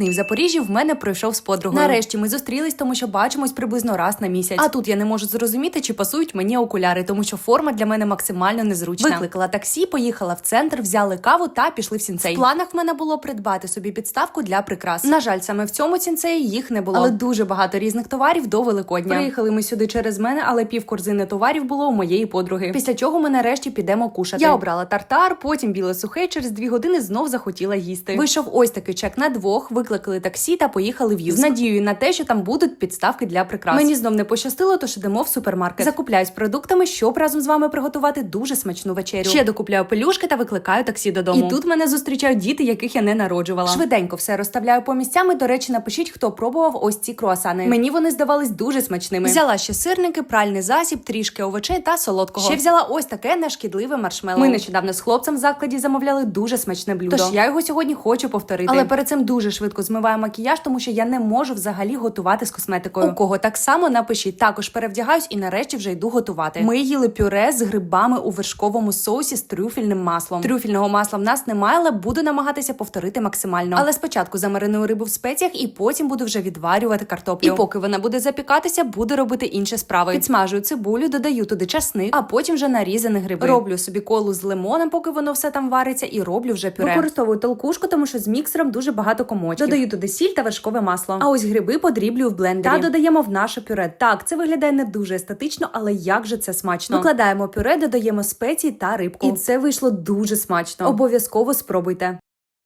вихідний в Запоріжжі в мене пройшов з подругою. Нарешті ми зустрілись, тому що бачимось приблизно раз на місяць. А тут я не можу зрозуміти, чи пасують мені окуляри, тому що форма для мене максимально незручна. Викликала таксі, поїхала в центр, взяли каву та пішли в сінцей. В планах в мене було придбати собі підставку для прикрас. На жаль, саме в цьому сінцеї їх не було. Але дуже багато різних товарів до Великодня. Приїхали ми сюди через мене, але пів корзини товарів було у моєї подруги. Після чого ми нарешті підемо кушати. Я обрала тартар, потім біле сухе. Через дві години знов захотіла їсти. Вийшов ось такий чек на двох, викликали таксі та поїхали в Юз. З надією на те, що там будуть підставки для прикрас. Мені знов не пощастило, тож ідемо в супермаркет. Закупляюсь продуктами, щоб разом з вами приготувати дуже смачну вечерю. Ще докупляю пелюшки та викликаю таксі додому. І тут мене зустрічають діти, яких я не народжувала. Швиденько все розставляю по місцям. І, До речі, напишіть, хто пробував ось ці круасани. Мені вони здавались дуже смачними. Взяла ще сирники, пральний засіб, трішки овочей та солодкого. Ще взяла ось таке нешкідливе маршмеллоу. Ми нещодавно з хлопцем в закладі замовляли дуже смачне блюдо. Тож я його сьогодні хочу повторити. Але перед цим дуже швидко змиваю макіяж, тому що я не можу взагалі готувати з косметикою. У кого так само напишіть. Також перевдягаюсь і нарешті вже йду готувати. Ми їли пюре з грибами у вершковому соусі з трюфельним маслом. Трюфельного масла в нас немає, але буду намагатися повторити максимально. Але спочатку замариную рибу в спеціях і потім буду вже відварювати картоплю. І поки вона буде запікатися, буду робити інші справи. Підсмажую цибулю, додаю туди часник, а потім вже нарізані гриби. Роблю собі колу з лимоном, поки воно все там вариться, і роблю вже пюре. Використовую толкушку, тому що з міксером дуже багато комочків. Додаю туди сіль та вершкове масло. А ось гриби подріблюю в блендері. Та додаємо в наше пюре. Так, це виглядає не дуже естетично, але як же це смачно. Викладаємо пюре, додаємо спеції та рибку. І це вийшло дуже смачно. Обов'язково спробуйте.